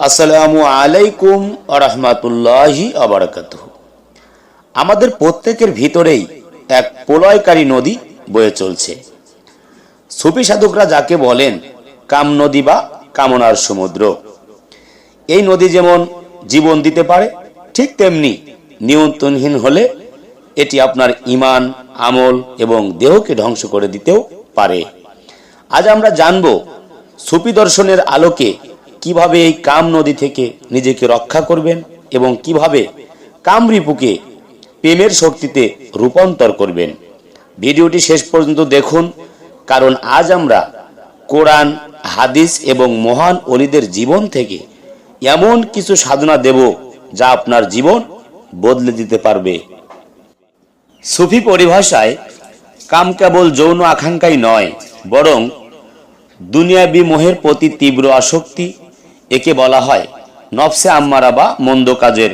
আসসালামু আলাইকুম আরহামাতুল্লাহি আবরাকাত আমাদের প্রত্যেকের ভিতরেই এক প্রলয়কারী নদী বয়ে চলছে। সুফি সাধকরা যাকে বলেন কাম নদী বা কামনার সমুদ্র। এই নদী যেমন জীবন দিতে পারে, ঠিক তেমনি নিয়ন্ত্রণহীন হলে এটি আপনার ইমান, আমল এবং দেহকে ধ্বংস করে দিতেও পারে। আজ আমরা জানব সুফি দর্শনের আলোকে কীভাবে এই কাম নদী থেকে নিজেকে রক্ষা করবেন এবং কীভাবে কামরিপুকে প্রেমের শক্তিতে রূপান্তর করবেন? ভিডিওটি শেষ পর্যন্ত দেখুন, কারণ আজ আমরা কোরআন, হাদিস এবং মহান অলিদের জীবন থেকে এমন কিছু সাধনা দেব যা আপনার জীবন বদলে দিতে পারবে। সুফি পরিভাষায়, কাম কেবল যৌন আকাঙ্ক্ষাই নয়, বরং দুনিয়াবি মোহের প্রতি তীব্র আসক্তি একে বলা হয় নফসে আম্মারা বা মন্দ কাজের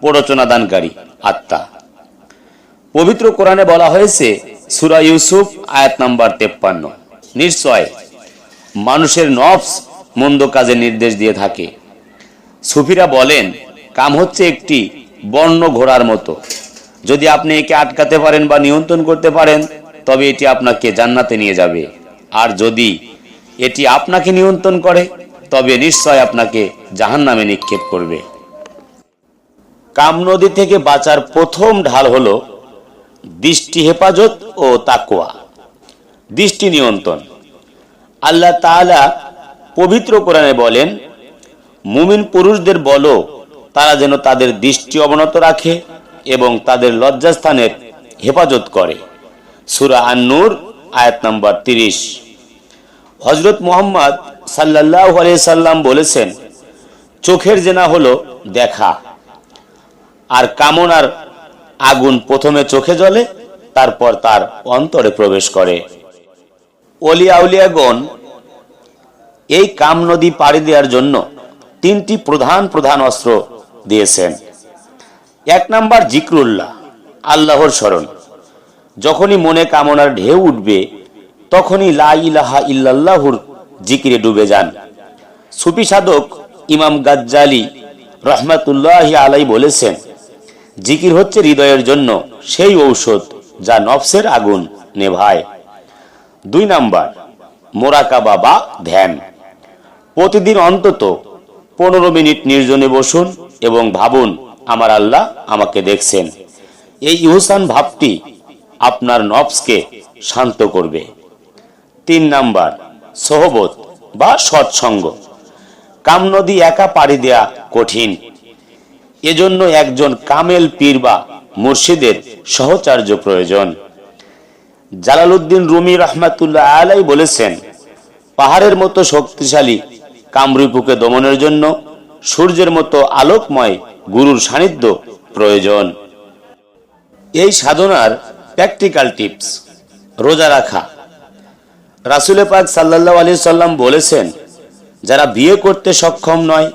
প্ররোচনা দানকারী আত্মা। পবিত্র কোরআনে বলা হয়েছে, সুরা ইউসুফ, আয়াত নাম্বার তেপ্পান্ন। নিশ্চয় মানুষের নফস মন্দ কাজের নির্দেশ দিয়ে থাকে। সুফিরা বলেন, কাম হচ্ছে একটি বর্ণ ঘোড়ার মতো। যদি আপনি একে আটকাতে পারেন বা নিয়ন্ত্রণ করতে পারেন, তবে এটি আপনাকে জান্নাতে নিয়ে যাবে। আর যদি এটি আপনাকে নিয়ন্ত্রণ করে তবে নিশ্চয় আপনাকে জাহান নামে নিক্ষেপ করবে। কাম নদী থেকে বাঁচার প্রথম ঢাল হল দৃষ্টি, হেফাজত ও তাকোয়া দৃষ্টি নিয়ন্ত্রণ। আল্লাহ তাআলা পবিত্র কোরআনে বলেন, মুমিন পুরুষদের বলো, তারা যেন তাদের দৃষ্টি অবনত রাখে এবং তাদের লজ্জাস্থানের হেফাজত করে। সুরা আন্নুর, আয়াত নাম্বার তিরিশ। হজরত মোহাম্মদ সাল্লাহ সাল্লাম বলেছেন, চোখের জেনা হলো দেখা, আর কামনার আগুন প্রথমে চোখে জ্বলে, তারপর তার অন্তরে প্রবেশ করে। অলিয়া উলিয়াগণ এই কাম নদী পাড়ি দেওয়ার জন্য তিনটি প্রধান প্রধান অস্ত্র দিয়েছেন। এক নাম্বার জিক্রুল্লাহ, আল্লাহর স্মরণ। যখনই মনে কামনার ঢেউ উঠবে, তখনই লা ইলাহা ইল্লাল্লাহুর জিকিরে ডুবে যান। সুফি সাধক ইমাম গাজ্জালি রহমাতুল্লাহ আলাই বলেছেন, জিকির হচ্ছে হৃদয়ের জন্য সেই ঔষধ যা নফসের আগুন নেভায়। দুই নাম্বার, মোরাকাবা বা ধ্যান। প্রতিদিন অন্তত পনেরো মিনিট নির্জনে বসুন এবং ভাবুন, আমার আল্লাহ আমাকে দেখছেন। এই ইহসান ভাবটি আপনার নফসকে শান্ত করবে। তিন নাম্বার সহবত বা সৎসঙ্গ। কাম নদী একা পাড়ি দেয়া কঠিন। এজন্য একজন কামেল পীর বা মুর্শিদের সহচার্য প্রয়োজন। জালালউদ্দিন রুমি রহমাতুল্লাহ আলাই বলেছেন, পাহাড়ের মতো শক্তিশালী কামরূপুকে দমনের জন্য সূর্যের মতো আলোকময় গুরুর সান্নিধ্য প্রয়োজন। এই সাধনার প্র্যাকটিক্যাল টিপস। রোজা রাখা রাসুলে পাক সাল্লাহ আলি সাল্লাম বলেছেন, যারা বিয়ে করতে সক্ষম নয়,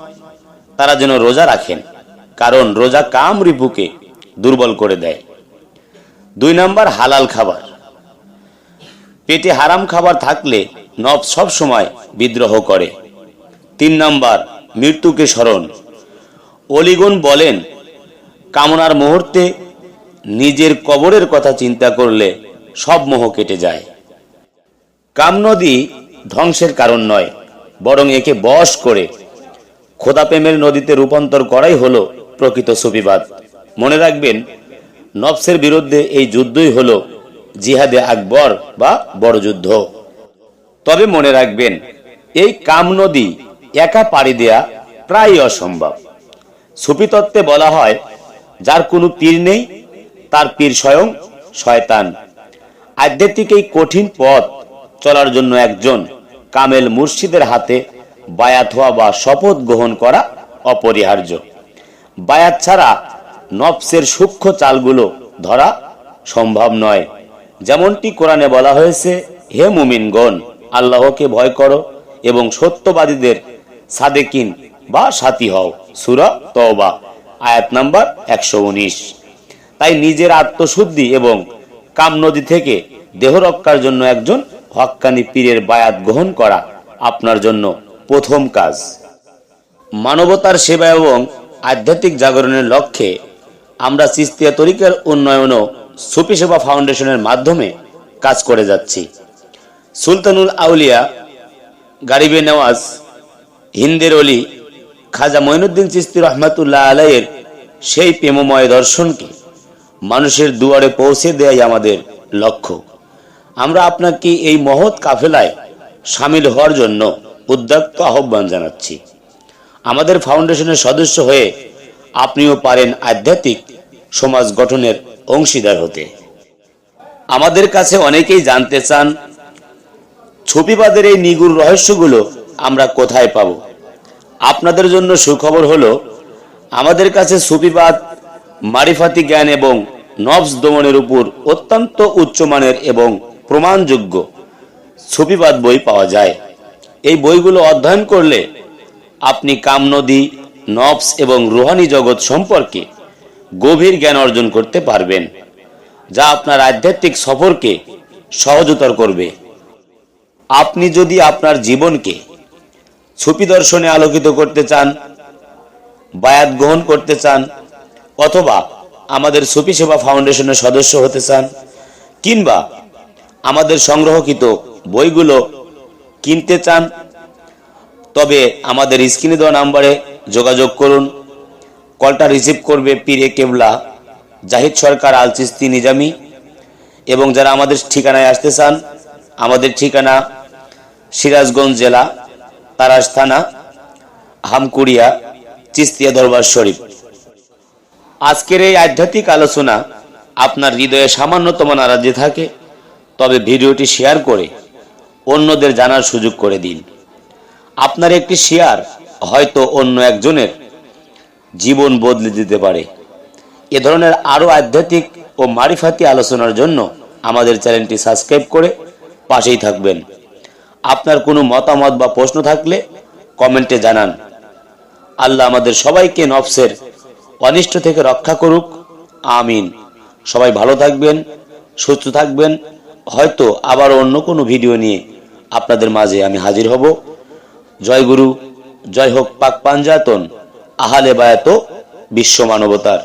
তারা যেন রোজা রাখেন, কারণ রোজা কাম রিপুকে দুর্বল করে দেয়। দুই নাম্বার, হালাল খাবার। পেটে হারাম খাবার থাকলে নব সব সময় বিদ্রোহ করে। তিন নাম্বার, মৃত্যুকে স্মরণ। অলিগুন বলেন, কামনার মুহূর্তে নিজের কবরের কথা চিন্তা করলে সব মোহ কেটে যায়। কাম নদী ধ্বংসের কারণ নয়, বরং একে বশ করে খোদা প্রেমের নদীতে রূপান্তর করাই হলো প্রকৃত সুফিবাদ মনে রাখবেন, নফসের বিরুদ্ধে এই যুদ্ধই হলো জিহাদে আকবর বা বড় যুদ্ধ। তবে মনে রাখবেন, এই কাম নদী একা পাড়ি দেয়া প্রায় অসম্ভব। সুফি তত্ত্বে বলা হয়, যার কোনো পীর নেই, তার পীর স্বয়ং শয়তান। আধ্যাত্মিক এই কঠিন পথ চলার জন্য একজন কামেল মুর্শিদের হাতে বায়াত হওয়া বা শপথ গ্রহণ করা অপরিহার্য। বায়াত ছাড়া নফসের সূক্ষ্ম চালগুলো ধরা সম্ভব নয়। যেমনটি কোরআনে বলা হয়েছে, হে মুমিনগণ, আল্লাহকে ভয় করো এবং সত্যবাদীদের সাদেকিন বা সাথী হও। সুরা তওবা, আয়াত নাম্বার একশো উনিশ। তাই নিজের আত্মশুদ্ধি এবং কাম নদী থেকে দেহ রক্ষার জন্য একজন হক্কানি পীরের বায়াত গ্রহণ করা আপনার জন্য প্রথম কাজ। মানবতার সেবা এবং আধ্যাত্মিক জাগরণের লক্ষ্যে আমরা চিস্তিয়া তরিকার উন্নয়ন ও সুফি সেবা ফাউন্ডেশনের মাধ্যমে কাজ করে যাচ্ছি। সুলতানুল আউলিয়া, গারিবে নেওয়াজ, হিন্দের অলি খাজা মঈনুদ্দিন চিস্তি রহমাতুল্লাহ আলাইয়ের সেই প্রেমময় দর্শনকে মানুষের দুয়ারে পৌঁছে দেয়াই আমাদের লক্ষ্য। আমরা আপনাকে এই মহৎ কাফেলায় সামিল হওয়ার জন্য উদ্যোক্ত আহ্বান জানাচ্ছি। আমাদের ফাউন্ডেশনের সদস্য হয়ে আপনিও পারেন আধ্যাত্মিক সমাজ গঠনের অংশীদার হতে। আমাদের কাছে অনেকেই জানতে চান, ছবিবাদের এই নিগুর রহস্যগুলো আমরা কোথায় পাব? আপনাদের জন্য সুখবর হলো, আমাদের কাছে সুফিবাদ মারিফাতি জ্ঞান এবং নবস দমনের উপর অত্যন্ত উচ্চমানের এবং প্রমাণযোগ্য সুফিবাদ বই পাওয়া যায়। এই বইগুলো অধ্যয়ন করলে আপনি কামনদী নবস এবং রুহানি জগৎ সম্পর্কে গভীর জ্ঞান অর্জন করতে পারবেন, যা আপনার আধ্যাত্মিক সফরকে সহজতর করবে। আপনি যদি আপনার জীবনকে ছবি দর্শনে আলোকিত করতে চান, বায়াত গ্রহণ করতে চান, অথবা আমাদের সুফি সেবা ফাউন্ডেশনের সদস্য হতে চান, কিংবা আমাদের সংগ্রহকৃত বইগুলো কিনতে চান, তবে আমাদের স্ক্রিনে দেওয়া নাম্বারে যোগাযোগ করুন। কলটা রিসিভ করবে পীরে কেবলা, জাহিদ সরকার আল চিস্তি নিজামি। এবং যারা আমাদের ঠিকানায় আসতে চান, আমাদের ঠিকানা সিরাজগঞ্জ জেলা, তারাস থানা, হামকুড়িয়া, চিস্তিয়া দরবার শরীফ। আজকের এই আধ্যাত্মিক আলোচনা আপনার হৃদয়ে সামান্যতম নারাজি থাকে। তবে ভিডিওটি শেয়ার করে অন্যদের জানার সুযোগ করে দিন। আপনার একটি শেয়ার হয়তো অন্য একজনের জীবন বদলে দিতে পারে। এ ধরনের আরও আধ্যাত্মিক ও মারিফাতি আলোচনার জন্য আমাদের চ্যানেলটি সাবস্ক্রাইব করে পাশেই থাকবেন। আপনার কোনো মতামত বা প্রশ্ন থাকলে কমেন্টে জানান। আল্লাহ আমাদের সবাইকে নফসের অনিষ্ট থেকে রক্ষা করুক। আমিন। সবাই ভালো থাকবেন, সুস্থ থাকবেন। হয়তো আবার অন্য কোনো ভিডিও নিয়ে আপনাদের মাঝে আমি হাজির হব। জয় গুরু, জয় হোক পাক পাঞ্জাতন, আহালে বায়াত, বিশ্ব মানবতার।